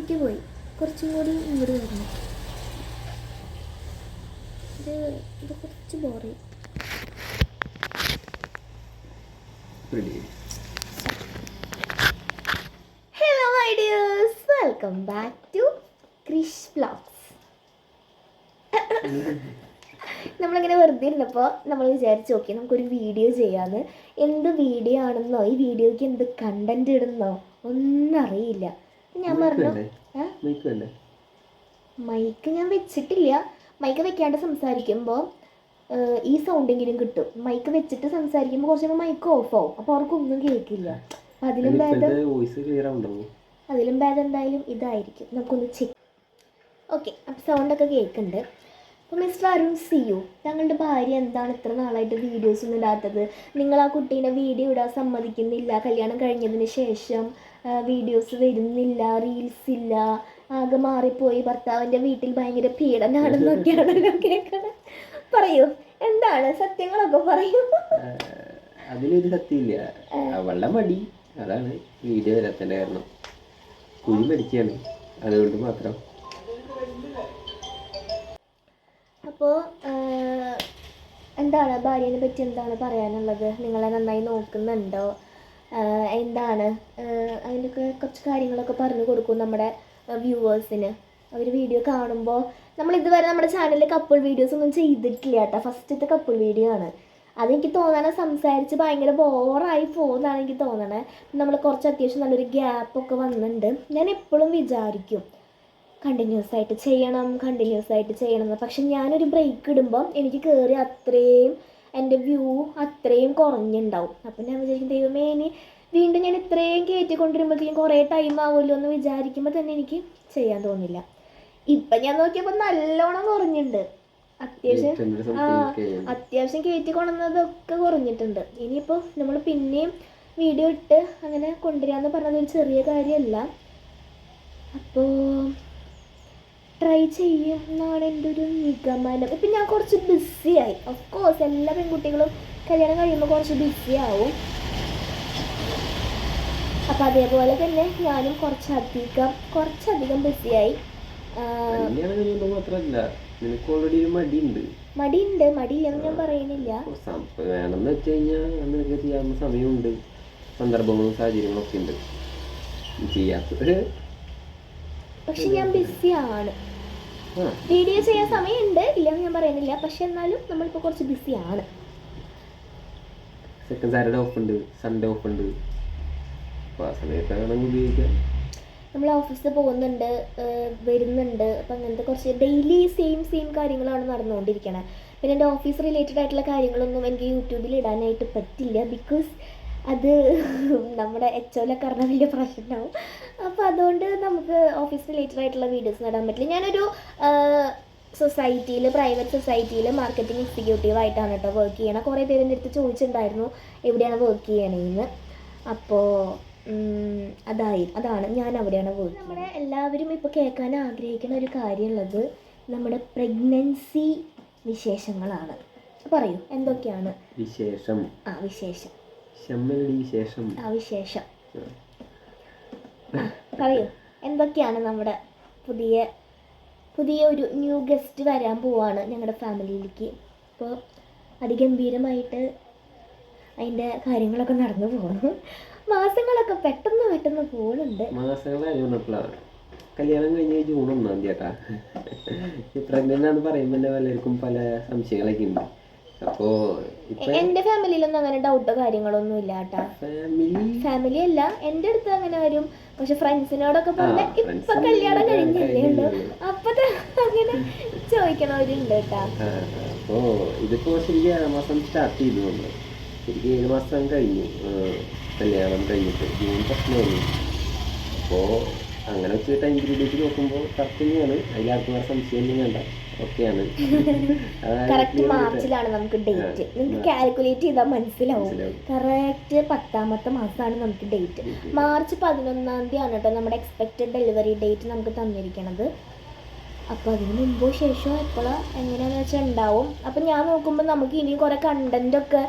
ഇടയ്ക്ക് പോയി. കുറച്ചും കൂടി ഇങ്ങോട്ട് വരണം. ഇത് ഇത് കുറച്ച് ബോറി hello my dears welcome back to Krish vlogs നമ്മളിങ്ങനെ വെറുതെ ഇരുന്നപ്പോൾ നമ്മൾ വിചാരിച്ചു നോക്കി നമുക്കൊരു വീഡിയോ ചെയ്യാമെന്ന് എന്ത് വീഡിയോ ആണെന്നോ? ഈ വീഡിയോയ്ക്ക് എന്ത് കണ്ടന്റ് ഇടുന്നോ? ഒന്നും അറിയില്ല. ഞാൻ പറഞ്ഞു? മൈക്ക് ഞാൻ വെച്ചിട്ടില്ല. മൈക്ക് വെക്കാണ്ട് സംസാരിക്കുമ്പോൾ ഈ സൗണ്ടെങ്കിലും കിട്ടും. മൈക്ക് വെച്ചിട്ട് സംസാരിക്കുമ്പോൾ കുറച്ച് മൈക്ക് ഓഫ് ആവും. അപ്പോൾ അവർക്കൊന്നും കേൾക്കില്ല. അതിലും ഭേദം അതിലും ഭേദം എന്തായാലും ഇതായിരിക്കും. നമുക്കൊന്ന് ചെക്ക് ഓക്കെ സൗണ്ട് ഒക്കെ കേൾക്കുന്നുണ്ട് അപ്പോൾ മിസ്റ്റർ അരുൺ സിയു ഞങ്ങളുടെ ഭാര്യ എന്താണ് ഇത്ര നാളായിട്ട് വീഡിയോസ് ഒന്നും ഇടാത്തത്? നിങ്ങൾ ആ കുട്ടീനെ വീഡിയോ ഇടാൻ സമ്മതിക്കുന്നില്ല. കല്യാണം കഴിഞ്ഞതിന് ശേഷം വീഡിയോസ് വരുന്നില്ല റീൽസ് ഇല്ല. ആകെ മാറിപ്പോയി. ഭർത്താവിന്റെ വീട്ടിൽ ഭയങ്കര പീഡനാണെന്നൊക്കെയാണല്ലോ കേൾക്കണത് പറയൂ എന്താണ്? സത്യങ്ങളൊക്കെ പറയൂ. അതിലൊരു സത്യമില്ല. അവളുടെ മടി. അതാണ്. വീഡിയോ വരാത്തതിന്റെ കാരണം കുഴി മടിക്കുകയാണ് അതുകൊണ്ട് മാത്രം. അപ്പോൾ എന്താണ് ഭാര്യനെ പറ്റി എന്താണ് പറയാനുള്ളത്? നിങ്ങളെ നന്നായി നോക്കുന്നുണ്ടോ? എന്താണ്? അതിന്റെയൊക്കെ കുറച്ച് കാര്യങ്ങളൊക്കെ പറഞ്ഞു കൊടുക്കും നമ്മുടെ വ്യൂവേഴ്സിന്. അവർ വീഡിയോ കാണുമ്പോൾ നമ്മൾ ഇതുവരെ നമ്മുടെ ചാനലിൽ കപ്പിൾ വീഡിയോസ് ഒന്നും ചെയ്തിട്ടില്ല കേട്ടോ. ഫസ്റ്റത്തെ കപ്പിൾ വീഡിയോ ആണ്. അതെനിക്ക് തോന്നണ സംസാരിച്ച് ഭയങ്കര ബോറായി പോകുന്നതാണ് എനിക്ക് തോന്നണേ. നമ്മൾ കുറച്ച് അത്യാവശ്യം നല്ലൊരു ഗ്യാപ്പൊക്കെ വന്നിട്ടുണ്ട് ഞാൻ എപ്പോഴും വിചാരിക്കും കണ്ടിന്യൂസ് ആയിട്ട് ചെയ്യണം കണ്ടിന്യൂസ് ആയിട്ട് ചെയ്യണം എന്ന്. പക്ഷെ ഞാനൊരു ബ്രേക്ക് ഇടുമ്പം എനിക്ക് കയറി അത്രയും എന്റെ വ്യൂ അത്രയും കുറഞ്ഞുണ്ടാവും. അപ്പം ഞാൻ വിചാരിക്കും ദൈവമേ ഇനി വീണ്ടും ഞാൻ ഇത്രയും കയറ്റിക്കൊണ്ടിരുമ്പോഴത്തേക്കും കുറേ ടൈം ആവുമല്ലോ എന്ന് വിചാരിക്കുമ്പോൾ തന്നെ എനിക്ക് ചെയ്യാൻ തോന്നില്ല. ഇപ്പം ഞാൻ നോക്കിയപ്പോൾ നല്ലോണം കുറഞ്ഞിട്ടുണ്ട് അത്യാവശ്യം ആ അത്യാവശ്യം കയറ്റി കൊണ്ടുവന്നതൊക്കെ കുറഞ്ഞിട്ടുണ്ട്. ഇനിയിപ്പോൾ നമ്മൾ പിന്നെയും വീഡിയോ ഇട്ട് അങ്ങനെ കൊണ്ടുവരാമെന്ന് പറഞ്ഞത് ഒരു ചെറിയ കാര്യമല്ല അപ്പോൾ ട്രൈ ചെയ്യും എന്നാണ് എന്റെ ഒരു നിഗമനം. ഇപ്പം ഞാൻ കുറച്ച് ബിസിയായി ഓഫ് കോഴ്സ് എല്ലാ പെൺകുട്ടികളും കല്യാണം കഴിയുമ്പോൾ കുറച്ച് ബിസി ആവും. അപ്പം അതേപോലെ തന്നെ ഞാനും കുറച്ചധികം കുറച്ചധികം ബിസിയായി നിനക്ക് ഓൾറെഡി ഒരു മടിയുണ്ട്. മടിയുണ്ട്. മടിയില്ലെന്ന് ഞാൻ പറയുന്നില്ല. വേണമെന്ന് വെച്ച് കഴിഞ്ഞാൽ നിനക്ക് ചെയ്യാവുന്ന സമയമുണ്ട്. സന്ദർഭങ്ങളും സാഹചര്യങ്ങളും ഒക്കെ ഉണ്ട് ചെയ്യാത്തത് പക്ഷെ ഞാൻ ബിസിയാണ്. വീഡിയോ ചെയ്യാൻ സമയമുണ്ട് ഇല്ലെന്ന് ഞാൻ പറയുന്നില്ല. പക്ഷെ എന്നാലും നമ്മളിപ്പോൾ കുറച്ച് ബിസിയാണ്. സെക്കൻഡ് സാറ്റർഡേ ഓഫ് ഉണ്ട് സൺഡേ ഓഫ് ഉണ്ട്. നമ്മൾ ഓഫീസിൽ പോകുന്നുണ്ട് വരുന്നുണ്ട്. അപ്പം അങ്ങനത്തെ കുറച്ച് ഡെയിലി സെയിം സെയിം കാര്യങ്ങളാണ് നടന്നുകൊണ്ടിരിക്കണത് പിന്നെ എന്റെ ഓഫീസ് റിലേറ്റഡ് ആയിട്ടുള്ള കാര്യങ്ങളൊന്നും എനിക്ക് യൂട്യൂബിൽ ഇടാനായിട്ട് പറ്റില്ല. ബിക്കോസ് അത് നമ്മുടെ എച്ച് ഒയിലൊക്കെ അറിഞ്ഞ വലിയ പ്രശ്നമാവും അപ്പോൾ അതുകൊണ്ട് നമുക്ക് ഓഫീസ് റിലേറ്റഡ് ആയിട്ടുള്ള വീഡിയോസ് ഇടാൻ പറ്റില്ല. ഞാനൊരു സൊസൈറ്റിയിൽ പ്രൈവറ്റ് സൊസൈറ്റിയിൽ മാർക്കറ്റിംഗ് എക്സിക്യൂട്ടീവ് ആയിട്ടാണ് കേട്ടോ വർക്ക് ചെയ്യണത് കുറേ പേര് എന്റെ അടുത്ത് ചോദിച്ചിട്ടുണ്ടായിരുന്നു എവിടെയാണ് വർക്ക് ചെയ്യണേന്ന്. അപ്പോൾ അതായി അതാണ് ഞാൻ അവിടെയാണ് വർക്ക് നമ്മുടെ എല്ലാവരും ഇപ്പോൾ കേൾക്കാൻ ആഗ്രഹിക്കുന്ന ഒരു കാര്യമുള്ളത് നമ്മുടെ പ്രഗ്നൻസി വിശേഷങ്ങളാണ്. പറയൂ എന്തൊക്കെയാണ്? വിശേഷം. ആ വിശേഷം. വിശേഷം ആ വിശേഷം. പറയൂ. എന്തൊക്കെയാണ് നമ്മുടെ പുതിയ പുതിയ ഒരു ന്യൂ ഗസ്റ്റ് വരാൻ പോവാണ് ഞങ്ങളുടെ ഫാമിലിയിലേക്ക് അപ്പോൾ അതിഗംഭീരമായിട്ട് അതിന്റെ കാര്യങ്ങളൊക്കെ നടന്നു പോകുന്നു മാസങ്ങളൊക്കെ പെട്ടെന്ന് പെട്ടെന്ന് പോകുന്നുണ്ട് കല്യാണം കഴിഞ്ഞ് ജൂൺ ഒന്നാം തീയതി ഈ പ്രഗ്നന്റ് ആണ് പറയുമ്പോൾ തന്നെ പലർക്കും പല സംശയങ്ങളൊക്കെ ഉണ്ട്. അപ്പോ എന്റെ ഫാമിലിയിലൊന്നും അങ്ങനെ ഡൗട്ടോ കാര്യങ്ങളൊന്നും ഇല്ല കേട്ടാ ഫാമിലി ഫാമിലി അല്ല. എന്റെ അടുത്ത് അങ്ങനെ വരും. പക്ഷെ ഫ്രണ്ട്സിനോടൊക്കെ പറഞ്ഞ ഇപ്പൊ കല്യാണം കഴിഞ്ഞില്ലേ ഉള്ളൂ. അപ്പത്തെ അപ്പൊ അങ്ങനെ ചോദിക്കണവരുണ്ട് കേട്ടാ. അപ്പോ ഇതിപ്പോ ശരിക്കും ഏഴാം മാസം സ്റ്റാർട്ട് ചെയ്തു നമ്മൾ ശരിക്കും ഏഴ് മാസം കഴിഞ്ഞു. കല്യാണം കഴിഞ്ഞിട്ട് ജൂൺ ഫസ്റ്റിനായിരുന്നു അപ്പോ അങ്ങനെ വെച്ച് ടൈം പീരീഡിലേക്ക് നോക്കുമ്പോൾ കറക്റ്റ് തന്നെയാണ്. അതിലാർക്കും വേറെ സംശയം ഒന്നും വേണ്ട. ഓക്കെയാണ് കറക്റ്റ് മാർച്ചിലാണ് നമുക്ക് ഡേറ്റ് നിങ്ങൾക്ക് കാൽക്കുലേറ്റ് ചെയ്താൽ മനസ്സിലാവും. കറക്റ്റ് പത്താമത്തെ മാസമാണ് നമുക്ക് ഡേറ്റ് മാർച്ച് പതിനൊന്നാം തീയതി ആണ് കേട്ടോ നമ്മുടെ എക്സ്പെക്റ്റഡ് ഡെലിവറി ഡേറ്റ് നമുക്ക് തന്നിരിക്കണത്. അപ്പോൾ അതിന് മുമ്പോ ശേഷമോ എപ്പോഴോ എങ്ങനെയാണെന്ന് വെച്ചാൽ ഉണ്ടാവും. അപ്പം ഞാൻ നോക്കുമ്പോൾ നമുക്ക് ഇനി കുറേ കണ്ടന്റ് ഒക്കെ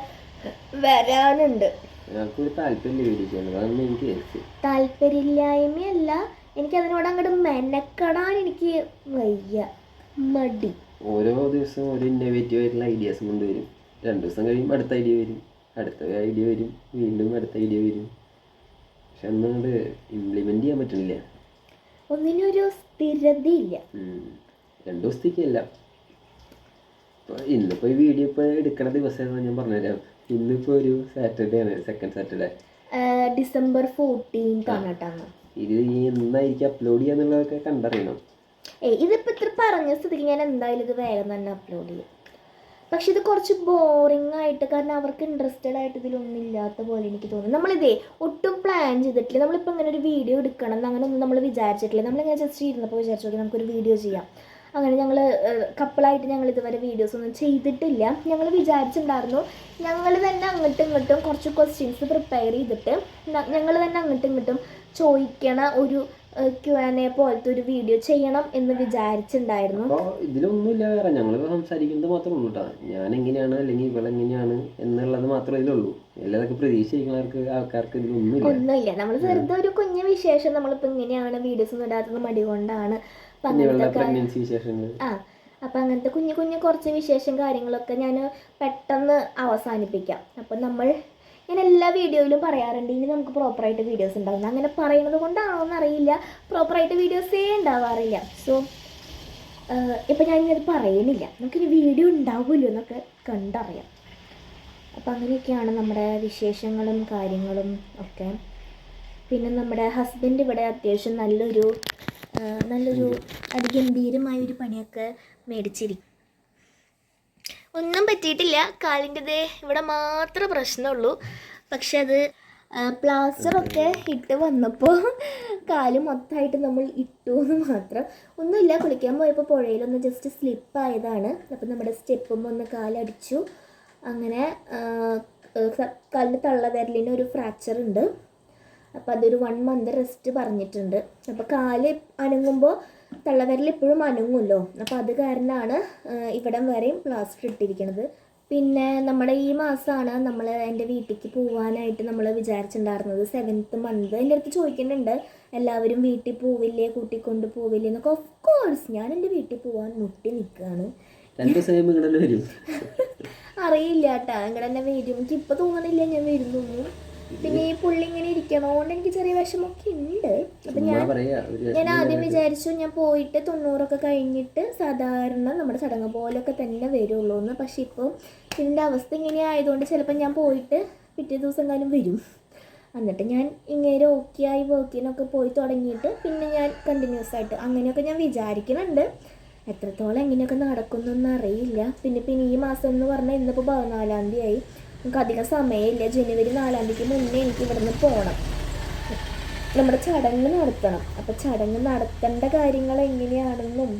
വരാനുണ്ട്. താല്പര്യമില്ലായ്മയല്ല. എനിക്കതിനോട് അങ്ങോട്ട് മെനക്കെടാൻ എനിക്ക് വയ്യ. മടി. ഓരോ ദിവസവും ഓരോ ഇന്നോവേറ്റീവ് ആയിട്ടുള്ള ഐഡിയാസും കൊണ്ടുവരും രണ്ട് ദിവസം കഴിയുമ്പോൾ അടുത്ത ഐഡിയ വരും. അടുത്ത ഐഡിയ വരും. വീണ്ടും അടുത്ത ഐഡിയ വരും. പക്ഷെ അന്നുകൊണ്ട് ഇംപ്ലിമെന്റ് ചെയ്യാൻ പറ്റുന്നില്ല ഒന്നിനൊരു സ്ഥിരതയില്ല. രണ്ടു ദിവസത്തേക്കല്ല. ഇന്നിപ്പോൾ ഈ വീഡിയോ ഇപ്പോൾ എടുക്കണ ദിവസമാണെന്ന് ഞാൻ പറഞ്ഞുതരാം. ഇന്നിപ്പോൾ ഒരു സാറ്റർഡേ ആണ് സെക്കൻഡ് സാറ്റർഡേ ഡിസംബർ ഫോർട്ടീൻത്ത് ആണ് കേട്ടോ ഇത് എന്നായിരിക്കും അപ്ലോഡ് ചെയ്യാന്നുള്ളതൊക്കെ കണ്ടറിയണം. ഏയ് ഇതിപ്പോൾ ഇത്ര പറഞ്ഞ സ്ഥിതിക്ക് ഞാൻ എന്തായാലും ഇത് വേഗം തന്നെ അപ്ലോഡ് ചെയ്യും. പക്ഷെ ഇത് കുറച്ച് ബോറിംഗ് ആയിട്ട് കാരണം അവർക്ക് ഇൻട്രസ്റ്റഡ് ആയിട്ട് ഇതിലൊന്നും ഇല്ലാത്ത പോലെ എനിക്ക് തോന്നുന്നു. നമ്മളിതേ ഒട്ടും പ്ലാൻ ചെയ്തിട്ടില്ല. നമ്മളിപ്പോൾ ഇങ്ങനെ ഒരു വീഡിയോ എടുക്കണം എന്ന് അങ്ങനെ ഒന്നും നമ്മൾ വിചാരിച്ചിട്ടില്ല. നമ്മളിങ്ങനെ ജസ്റ്റ് ഇരുന്നപ്പോൾ വിചാരിച്ചു നോക്കി നമുക്കൊരു വീഡിയോ ചെയ്യാം. അങ്ങനെ ഞങ്ങൾ കപ്പിളായിട്ട് ഞങ്ങൾ ഇതുവരെ വീഡിയോസ് ഒന്നും ചെയ്തിട്ടില്ല. ഞങ്ങൾ വിചാരിച്ചിട്ടുണ്ടായിരുന്നു ഞങ്ങൾ തന്നെ അങ്ങോട്ടും ഇങ്ങോട്ടും കുറച്ച് ക്വസ്റ്റ്യൻസ് പ്രിപ്പയർ ചെയ്തിട്ട് ഞങ്ങൾ തന്നെ അങ്ങോട്ടും ഇങ്ങോട്ടും ചോദിക്കണ ഒരു ക്യു ആൻ എ പോലത്തെ ഒരു വീഡിയോ ചെയ്യണം എന്ന് വിചാരിച്ചിട്ടുണ്ടായിരുന്നു അപ്പോൾ ഇതിലൊന്നുമില്ല വേറെ. ഞങ്ങളിപ്പോൾ സംസാരിക്കുന്നത് മാത്രമേ ഉള്ളൂ കേട്ടോ ഞാൻ എങ്ങനെയാണ് അല്ലെങ്കിൽ ഇവളെങ്ങനെയാണ് എന്നുള്ളത് മാത്രമേ ഇതിലുള്ളൂ. എല്ലാതൊക്കെ പ്രതീക്ഷിക്കുന്നവർക്ക് ആൾക്കാർക്ക് ഇതിലൊന്നുമില്ല. ഒന്നുമില്ല. നമ്മൾ വെറുതെ ഒരു കുഞ്ഞു വിശേഷം നമ്മളിപ്പോൾ ഇങ്ങനെയാണ് വീഡിയോസ് ഒന്നും ഇടാത്തത് മടി കൊണ്ടാണ് പ്രഗ്നൻസി വിശേഷങ്ങൾ ആ. അപ്പം അങ്ങനത്തെ കുഞ്ഞു കുഞ്ഞു കുറച്ച് വിശേഷം കാര്യങ്ങളൊക്കെ ഞാൻ പെട്ടെന്ന് അവസാനിപ്പിക്കാം. അപ്പം നമ്മൾ എല്ലാ വീഡിയോയിലും പറയാറുണ്ട്. ഇനി നമുക്ക് പ്രോപ്പറായിട്ട് വീഡിയോസ് ഉണ്ടാവുന്നത് അങ്ങനെ പറയുന്നത് കൊണ്ടാണോ എന്നറിയില്ല പ്രോപ്പറായിട്ട് വീഡിയോസേ ഉണ്ടാവാറില്ല. സോ ഇപ്പം ഞാൻ ഇത് പറയുന്നില്ല നമുക്കിനി വീഡിയോ ഉണ്ടാവുമല്ലോ എന്നൊക്കെ കണ്ടറിയാം. അപ്പം അങ്ങനെയൊക്കെയാണ് നമ്മുടെ വിശേഷങ്ങളും കാര്യങ്ങളും ഒക്കെ. പിന്നെ നമ്മുടെ ഹസ്ബൻഡ് ഇവിടെ അത്യാവശ്യം നല്ലൊരു നല്ലൊരു അതിഗംഭീരമായ ഒരു പണിയൊക്കെ മേടിച്ചിരിക്കും ഒന്നും പറ്റിയിട്ടില്ല. കാലിന്റെ ഇവിടെ മാത്രമേ പ്രശ്നമുള്ളൂ. പക്ഷെ അത് പ്ലാസ്റ്ററൊക്കെ ഇട്ട് വന്നപ്പോൾ കാൽ മൊത്തമായിട്ട് നമ്മൾ ഇട്ടു എന്ന് മാത്രം. ഒന്നുമില്ല കുളിക്കാൻ പോയപ്പോൾ പുഴയിലൊന്ന് ജസ്റ്റ് സ്ലിപ്പായതാണ് അപ്പം നമ്മുടെ സ്റ്റെപ്പും ഒന്ന് കാലടിച്ചു. അങ്ങനെ കാലിന്റെ തള്ളവിരലിന് ഒരു ഫ്രാക്ചർ ഉണ്ട്. അപ്പോൾ അതൊരു വൺ മന്ത് റെസ്റ്റ് പറഞ്ഞിട്ടുണ്ട്. അപ്പോൾ കാൽ അനങ്ങുമ്പോൾ തള്ളവരൽ എപ്പോഴും അനങ്ങുമല്ലോ? അപ്പോൾ അത് കാരണമാണ് ഇവിടം വരെയും പ്ലാസ്റ്റർ ഇട്ടിരിക്കുന്നത്. പിന്നെ നമ്മുടെ ഈ മാസമാണ് നമ്മൾ എന്റെ വീട്ടിലേക്ക് പോകാനായിട്ട് നമ്മൾ വിചാരിച്ചിട്ടുണ്ടായിരുന്നത് സെവൻത്ത് മന്ത് എന്റെ അടുത്ത് ചോദിക്കുന്നുണ്ട് എല്ലാവരും വീട്ടിൽ പോവില്ലേ? കൂട്ടിക്കൊണ്ട് പോവില്ലേ? എന്നൊക്കെ. ഓഫ് കോഴ്സ് ഞാൻ എന്റെ വീട്ടിൽ പോകാൻ മുട്ടി നിൽക്കുകയാണ് അറിയില്ല കേട്ടാ. നിങ്ങളുടെ തന്നെ വരും. എനിക്ക് ഇപ്പൊ തോന്നുന്നില്ല ഞാൻ വരുന്നൊന്നും. പിന്നെ ഈ പുള്ളി ഇങ്ങനെ ഇരിക്കണോണ്ട് എനിക്ക് ചെറിയ വിഷമൊക്കെ ഉണ്ട്. അപ്പൊ ഞാൻ ഞാൻ ആദ്യം വിചാരിച്ചു ഞാൻ പോയിട്ട് തൊണ്ണൂറൊക്കെ കഴിഞ്ഞിട്ട് സാധാരണ നമ്മുടെ ചടങ്ങ് പോലൊക്കെ തന്നെ വരുള്ളൂ എന്ന് പക്ഷെ ഇപ്പോൾ ഇതിന്റെ അവസ്ഥ ഇങ്ങനെ ആയതുകൊണ്ട് ചിലപ്പോൾ ഞാൻ പോയിട്ട് പിറ്റേ ദിവസം കാലം വരും. എന്നിട്ട് ഞാൻ ഇങ്ങനെ ഓക്കെ ആയി വർക്കിനൊക്കെ പോയി തുടങ്ങിയിട്ട് പിന്നെ ഞാൻ കണ്ടിന്യൂസ് ആയിട്ട് അങ്ങനെയൊക്കെ ഞാൻ വിചാരിക്കുന്നുണ്ട് എത്രത്തോളം എങ്ങനെയൊക്കെ നടക്കുന്നൊന്നും അറിയില്ല. പിന്നെ പിന്നെ ഈ മാസം എന്ന് പറഞ്ഞാൽ ഇന്നിപ്പോൾ പതിനാലാം തീയതി ആയി. നമുക്ക് അധികം സമയമില്ല. ജനുവരി നാലാം തീയതിക്ക് മുന്നേ എനിക്ക് ഇവിടുന്ന് പോകണം നമ്മുടെ ചടങ്ങ് നടത്തണം. അപ്പം ചടങ്ങ് നടത്തേണ്ട കാര്യങ്ങൾ എങ്ങനെയാണെന്നും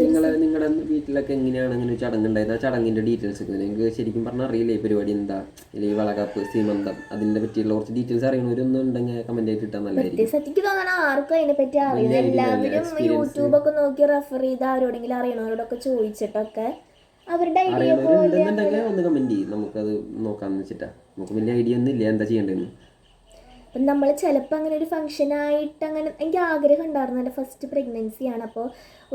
നിങ്ങളെ നിങ്ങളുടെ വീട്ടിലൊക്കെ എങ്ങനെയാണ് അങ്ങനെ ചടങ്ങ് ഉണ്ടായത്? ആ ചടങ്ങിന്റെ ഡീറ്റെയിൽസ് ഒക്കെ നിങ്ങൾക്ക് ശരിക്കും പറഞ്ഞാൽ അറിയില്ലേ? പരിപാടി എന്താ? അല്ലെങ്കിൽ വളകപ്പ് സീമന്തം അതിന്റെ പറ്റിയുള്ള കുറച്ച് ഡീറ്റെയിൽസ് അറിയണവരൊന്നും ഉണ്ടെങ്കിൽ കമന്റ് ആയിട്ട് ഇട്ടാൽ നല്ലതായിരിക്കും. സത്യക്ക് തോന്നണ ആർക്കും അതിനെപ്പറ്റി അറിയില്ല. വലിയ എല്ലാവരും യൂട്യൂബ് ഒക്കെ നോക്കി റെഫർ ചെയ്ത് ആരോടെങ്കിലും അറിയണവരോടൊക്കെ ചോദിച്ചിട്ടൊക്കെ അവരുടെ ഐഡിയ പോലെ ഒന്ന് കമന്റ് ചെയ്യും നമുക്കത് നോക്കാന്ന് വെച്ചിട്ടാ. നമുക്ക് വലിയ ഐഡിയ ഒന്നും ഇല്ല. എന്താ ചെയ്യേണ്ടതെന്ന് അപ്പം നമ്മൾ ചിലപ്പോൾ അങ്ങനെ ഒരു ഫംഗ്ഷനായിട്ട് അങ്ങനെ എനിക്ക് ആഗ്രഹം ഉണ്ടായിരുന്നു. എന്റെ ഫസ്റ്റ് പ്രഗ്നൻസിയാണ് അപ്പോൾ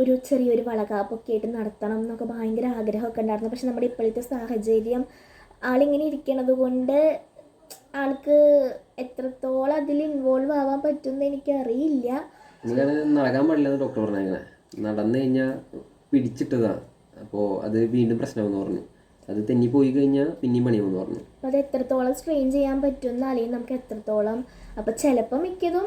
ഒരു ചെറിയൊരു വളകാപ്പൊക്കെ ആയിട്ട് നടത്തണം എന്നൊക്കെ ഭയങ്കര ആഗ്രഹമൊക്കെ ഉണ്ടായിരുന്നു. പക്ഷെ നമ്മുടെ ഇപ്പോഴത്തെ സാഹചര്യം ആളിങ്ങനെ ഇരിക്കണത് കൊണ്ട് ആൾക്ക് എത്രത്തോളം അതിൽ ഇൻവോൾവ് ആവാൻ പറ്റുമെന്ന് എനിക്കറിയില്ല. നടക്കാൻ പാടില്ല ഡോക്ടർ പറഞ്ഞാൽ നടന്നു കഴിഞ്ഞാൽ പിടിച്ചിട്ടതാ. അപ്പോൾ അത് വീണ്ടും പ്രശ്നമെന്ന് പറഞ്ഞു. അത് തെന്നി പോയി കഴിഞ്ഞാൽ പിന്നെയും പണിയാമെന്ന് പറഞ്ഞു. അത് എത്രത്തോളം സ്ട്രെയിൻ ചെയ്യാൻ പറ്റുമെന്ന് അല്ലെങ്കിൽ നമുക്ക് എത്രത്തോളം? അപ്പോൾ ചിലപ്പോൾ മിക്കതും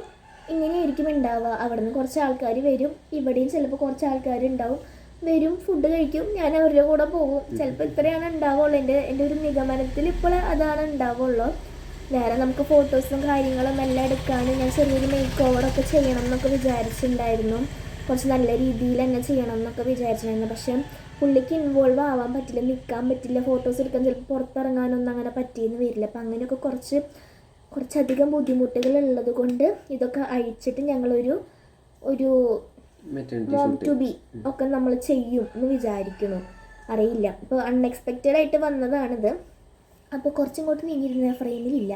ഇങ്ങനെയായിരിക്കും ഉണ്ടാവുക. അവിടെ നിന്ന് കുറച്ച് ആൾക്കാർ വരും. ഇവിടെയും ചിലപ്പോൾ കുറച്ച് ആൾക്കാർ ഉണ്ടാവും വരും ഫുഡ് കഴിക്കും. ഞാൻ അവരുടെ കൂടെ പോകും. ചിലപ്പോൾ ഇത്രയാണ് ഉണ്ടാവുള്ളൂ. എന്റെ എന്റെ ഒരു നിഗമനത്തിൽ ഇപ്പോൾ അതാണ് ഉണ്ടാവുള്ളൂ. വേറെ നമുക്ക് ഫോട്ടോസും കാര്യങ്ങളും എല്ലാം എടുക്കാൻ ഞാൻ ചെറിയൊരു മേക്ക് ഓവറൊക്കെ ചെയ്യണം എന്നൊക്കെ വിചാരിച്ചിട്ടുണ്ടായിരുന്നു. കുറച്ച് നല്ല രീതിയിൽ തന്നെ ചെയ്യണം എന്നൊക്കെ വിചാരിച്ചിട്ടുണ്ടായിരുന്നു. പക്ഷേ പുള്ളിക്ക് ഇൻവോൾവ് ആവാൻ പറ്റില്ല നിൽക്കാൻ പറ്റില്ല ഫോട്ടോസ് എടുക്കാൻ ചിലപ്പോൾ പുറത്തിറങ്ങാനൊന്നും അങ്ങനെ പറ്റിയെന്ന് വരില്ല. അപ്പം അങ്ങനെയൊക്കെ കുറച്ച് കുറച്ചധികം ബുദ്ധിമുട്ടുകൾ ഉള്ളത് കൊണ്ട് ഇതൊക്കെ അഴിച്ചിട്ട് ഞങ്ങളൊരു ഒരു മോം ടു ബി ഒക്കെ നമ്മൾ ചെയ്യും എന്ന് വിചാരിക്കുന്നു. അറിയില്ല. ഇപ്പോൾ അൺഎക്സ്പെക്റ്റഡ് ആയിട്ട് വന്നതാണിത്. അപ്പോൾ കുറച്ചിങ്ങോട്ട് നീങ്ങിയിരുന്ന ഫ്രെയിമിലില്ല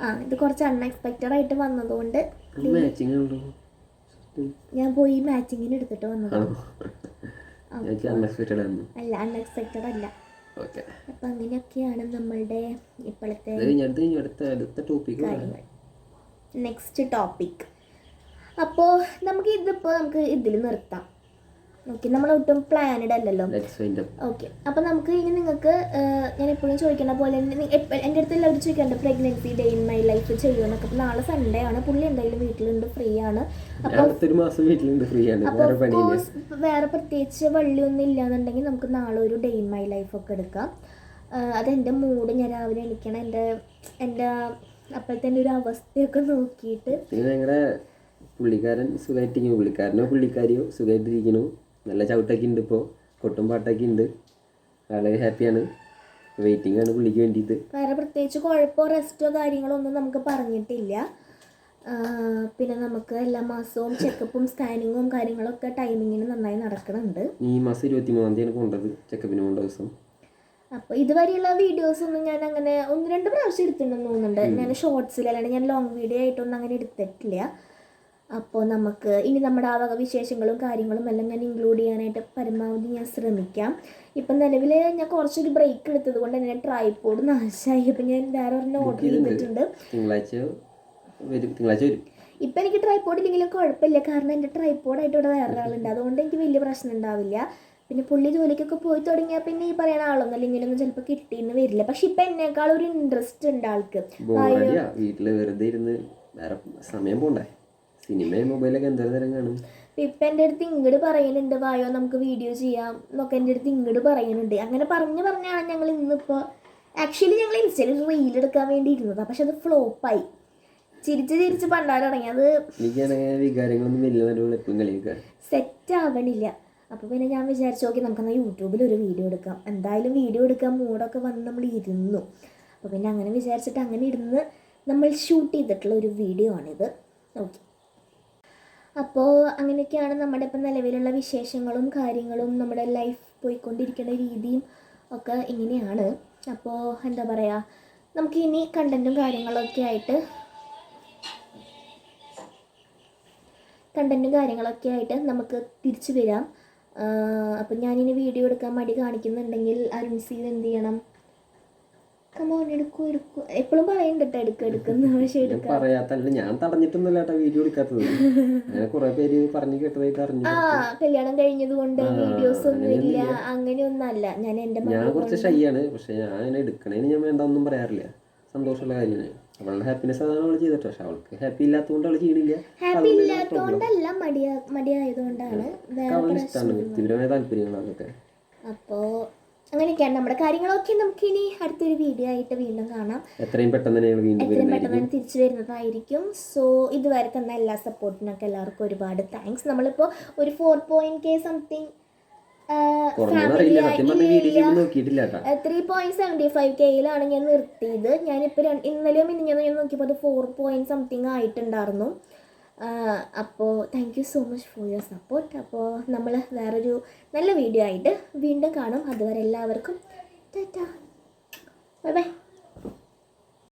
ആ ഇത് കുറച്ച് അൺഎക്സ്പെക്റ്റഡ് ആയിട്ട് വന്നതുകൊണ്ട് ഞാൻ പോയി മാച്ചിങ്ങിന് എടുത്തിട്ട് വന്നത്. ആണോ? എനിക്ക് അൺഎക്സ്പെക്റ്റഡ് ആയിരുന്നു അല്ല. അൺഎക്സ്പെക്റ്റഡ് അല്ല. ഓക്കെ അപ്പം അങ്ങനെയൊക്കെയാണ് നമ്മളുടെ ഇപ്പോഴത്തെ അടുത്ത് കാര്യങ്ങൾ. നെക്സ്റ്റ് ടോപ്പിക് അപ്പോൾ നമുക്ക് ഇതിപ്പോൾ നമുക്ക് ഇതിൽ നിർത്താം. ഓക്കെ നമ്മൾ ഒട്ടും പ്ലാനഡ് അല്ലല്ലോ. ഓക്കെ അപ്പോൾ നമുക്ക് ഇനി നിങ്ങൾക്ക് ഞാൻ എപ്പോഴും ചോദിക്കുന്ന പോലെ എന്റെ എന്റെ അടുത്ത് എല്ലാവരും ചോദിക്കാറുണ്ട് pregnancy day in my life ചെയ്യുമെന്നൊക്കെ അപ്പൊ നാളെ സൺഡേ ആണ്. പുള്ളി എന്തായാലും വീട്ടിലുണ്ട് ഫ്രീ ആണ്. അപ്പോൾ വേറെ പ്രത്യേകിച്ച് വള്ളിയൊന്നും ഇല്ലാന്നുണ്ടെങ്കിൽ നമുക്ക് നാളെ ഒരു ഡേ ഇൻ മൈ ലൈഫ് ഒക്കെ എടുക്കാം. അതെന്റെ മൂഡ് ഞാൻ രാവിലെ എണീക്കണം. എന്റെ എന്റെ അപ്പോഴത്തെ എന്റെ ഒരു അവസ്ഥയൊക്കെ നോക്കിയിട്ട്. പുള്ളിക്കാരൻ സുഖമായിട്ടിരിക്കുന്നു പുള്ളിക്കാരനോ പുള്ളിക്കാരിയോ സുഖമായിട്ടിരിക്കുന്നു നല്ല ചവിട്ടൊക്കെ ഉണ്ട് ഇപ്പോൾ കൊട്ടും പാട്ടൊക്കെ ഉണ്ട്. വളരെ ഹാപ്പിയാണ്. വെയിറ്റിംഗ് ആണ് പുള്ളിക്ക് വേണ്ടിയിട്ട്. വേറെ പ്രത്യേകിച്ച് കുഴപ്പമോ റെസ്റ്റോ കാര്യങ്ങളോ ഒന്നും നമുക്ക് പറഞ്ഞിട്ടില്ല. പിന്നെ നമുക്ക് എല്ലാ മാസവും ചെക്കപ്പും സ്കാനിങ്ങും കാര്യങ്ങളൊക്കെ ടൈമിങ്ങിന് നന്നായി നടക്കുന്നുണ്ട് ഈ മാസം ഇരുപത്തി മൂന്നാം തീയതിയാണ് കൊണ്ടത് ചെക്കപ്പിന് കൊണ്ട ദിവസം. അപ്പോൾ ഇതുവരെയുള്ള വീഡിയോസ് ഒന്നും ഞാൻ അങ്ങനെ ഒന്ന് രണ്ട് പ്രാവശ്യം എടുത്തിട്ടുണ്ടെന്ന് തോന്നുന്നുണ്ട്. ഞാൻ ഷോർട്സിൽ അല്ലാണ്ട് ഞാൻ ലോങ് വീഡിയോ ആയിട്ടൊന്നും അങ്ങനെ എടുത്തിട്ടില്ല. അപ്പോൾ നമുക്ക് ഇനി നമ്മുടെ ആ വക വിശേഷങ്ങളും കാര്യങ്ങളും എല്ലാം ഞാൻ ഇൻക്ലൂഡ് ചെയ്യാനായിട്ട് പരമാവധി ഞാൻ ശ്രമിക്കാം. ഇപ്പം നിലവിൽ ഞാൻ കുറച്ചൊരു ബ്രേക്ക് എടുത്തത് കൊണ്ട് എന്നെ ട്രൈപ്പോഡ് നാശമായി അപ്പം ഞാൻ വേറെ ഒരെണ്ണം ഓർഡർ ചെയ്തിട്ടുണ്ട്. തിങ്കളാഴ്ച ഇപ്പം എനിക്ക് ട്രൈപ്പോഡ് ഇല്ലെങ്കിലും കുഴപ്പമില്ല. കാരണം എന്റെ ട്രൈപ്പോഡായിട്ട് ഇവിടെ വേറെ ഒരാളുണ്ട്. അതുകൊണ്ട് എനിക്ക് വലിയ പ്രശ്നം ഉണ്ടാവില്ല. പിന്നെ പുള്ളി ജോലിക്കൊക്കെ പോയി തുടങ്ങിയാൽ പിന്നെ ഈ പറയുന്ന ആളൊന്നും അല്ലെങ്കിൽ ഇങ്ങനെയൊന്നും ചിലപ്പോൾ കിട്ടിയെന്ന് വരില്ല. പക്ഷെ ഇപ്പം എന്നേക്കാൾ ഒരു ഇൻട്രസ്റ്റ് ഉണ്ട് ആൾക്ക്. വീട്ടിൽ വെറുതെ ഇരുന്ന് വേറെ സമയം പോണ്ടേ? സിനിമയും മൊബൈലൊക്കെ എന്തോരം നേരം കാണും ഇപ്പം എന്റെ അടുത്ത് ഇങ്ങോട്ട് പറയുന്നുണ്ട് വായോ നമുക്ക് വീഡിയോ ചെയ്യാം എന്നൊക്കെ എന്റെ അടുത്ത് ഇങ്ങോട്ട് പറയുന്നുണ്ട് അങ്ങനെ പറഞ്ഞു പറഞ്ഞാണ് ഞങ്ങൾ ഇന്നിപ്പോൾ ആക്ച്വലി ഞങ്ങൾ ഇൻസ്റ്റയിൽ റീൽ എടുക്കാൻ വേണ്ടി ഇരുന്നതാണ് പക്ഷെ അത് ഫ്ലോപ്പായി ചിരിച്ച് ചിരിച്ച് പണ്ടാരം തുടങ്ങി അത് സെറ്റ് ആവണില്ല. അപ്പോൾ പിന്നെ ഞാൻ വിചാരിച്ചു നോക്കി നമുക്കെന്നാൽ യൂട്യൂബിൽ ഒരു വീഡിയോ എടുക്കാം. എന്തായാലും വീഡിയോ എടുക്കാൻ മൂടൊക്കെ വന്ന് നമ്മൾ ഇരുന്നു. അപ്പോൾ പിന്നെ അങ്ങനെ വിചാരിച്ചിട്ട് അങ്ങനെ ഇരുന്ന് നമ്മൾ ഷൂട്ട് ചെയ്തിട്ടുള്ള ഒരു വീഡിയോ ആണിത്. ഓക്കെ അപ്പോൾ അങ്ങനെയൊക്കെയാണ് നമ്മുടെ ഇപ്പം നിലവിലുള്ള വിശേഷങ്ങളും കാര്യങ്ങളും നമ്മുടെ ലൈഫ് പോയിക്കൊണ്ടിരിക്കുന്ന രീതിയും ഒക്കെ ഇങ്ങനെയാണ്. അപ്പോൾ എന്താ പറയുക നമുക്ക് ഇനി കണ്ടന്റും കാര്യങ്ങളൊക്കെ ആയിട്ട് കണ്ടന്റും കാര്യങ്ങളൊക്കെ ആയിട്ട് നമുക്ക് തിരിച്ചു വരാം. അപ്പം ഞാനിനി വീഡിയോ എടുക്കാൻ മടി കാണിക്കുന്നുണ്ടെങ്കിൽ അരുൺ അരുൺസീൽ എന്ത് ചെയ്യണം? കമോൺ എടുക്കൂ എടുക്കൂ. എപ്പോഴും പറയുന്നുണ്ട് കേട്ടോ എടുക്കുക എടുക്കുന്ന പക്ഷേ എടുക്കുക പറയാത്തല്ല ഞാൻ തടഞ്ഞിട്ടൊന്നുമില്ല കേട്ടോ വീഡിയോ എടുക്കാത്തത്. അങ്ങനെ കുറെ പേര് പറഞ്ഞു കേട്ടതായിട്ട് അറിഞ്ഞു ആ കല്യാണം കഴിഞ്ഞത് കൊണ്ട് വീഡിയോസ് ഒന്നും ഇല്ല അങ്ങനെയൊന്നല്ല. ഞാൻ എന്റെ ഞാൻ കുറച്ച് ഷൈ ആണ് പക്ഷെ ഞാൻ അങ്ങനെ എടുക്കണേന് ഞാൻ വേണ്ട ഒന്നും പറയാറില്ല. സന്തോഷമുള്ള കാര്യമാണ്. അവളുടെ ഹാപ്പിനെസ് അതാണ് അവൾ ചെയ്തിട്ട് പക്ഷെ അവൾക്ക് ഹാപ്പി ഇല്ലാത്തതുകൊണ്ട് അവൾ ചെയ്യണില്ല. ഹാപ്പി ഇല്ലാത്തതുകൊണ്ടല്ല മടിയ മടിയായതുകൊണ്ടാണ് ഇഷ്ടമാണ് വ്യക്തിപരമായ താല്പര്യങ്ങളാണ് അതൊക്കെ. അപ്പോൾ അങ്ങനെയൊക്കെയാണ് നമ്മുടെ കാര്യങ്ങളൊക്കെ നമുക്ക് ഇനി അടുത്തൊരു വീഡിയോ ആയിട്ട് വീണ്ടും കാണാം. എത്രയും പെട്ടെന്ന് എത്രയും പെട്ടെന്ന് തിരിച്ചു വരുന്നതായിരിക്കും. സോ ഇതുവരെ തന്ന എല്ലാ സപ്പോർട്ടിനൊക്കെ എല്ലാവർക്കും ഒരുപാട് താങ്ക്സ് നമ്മളിപ്പോൾ ഒരു four point K something three point seventy five കെയിലാണ് ഞാൻ നിർത്തിയത്. ഞാനിപ്പോൾ ഇന്നലെയും ഇന്നലെയും ഞാൻ നോക്കിയപ്പോൾ അത് ഫോർ പോയിന്റ് സംതിങ് ആയിട്ടുണ്ടായിരുന്നു. അപ്പോൾ thank you so much for your support അപ്പോൾ നമ്മൾ വേറൊരു നല്ല വീഡിയോ ആയിട്ട് വീണ്ടും കാണും. അതുവരെ എല്ലാവർക്കും ടാറ്റാ. Bye bye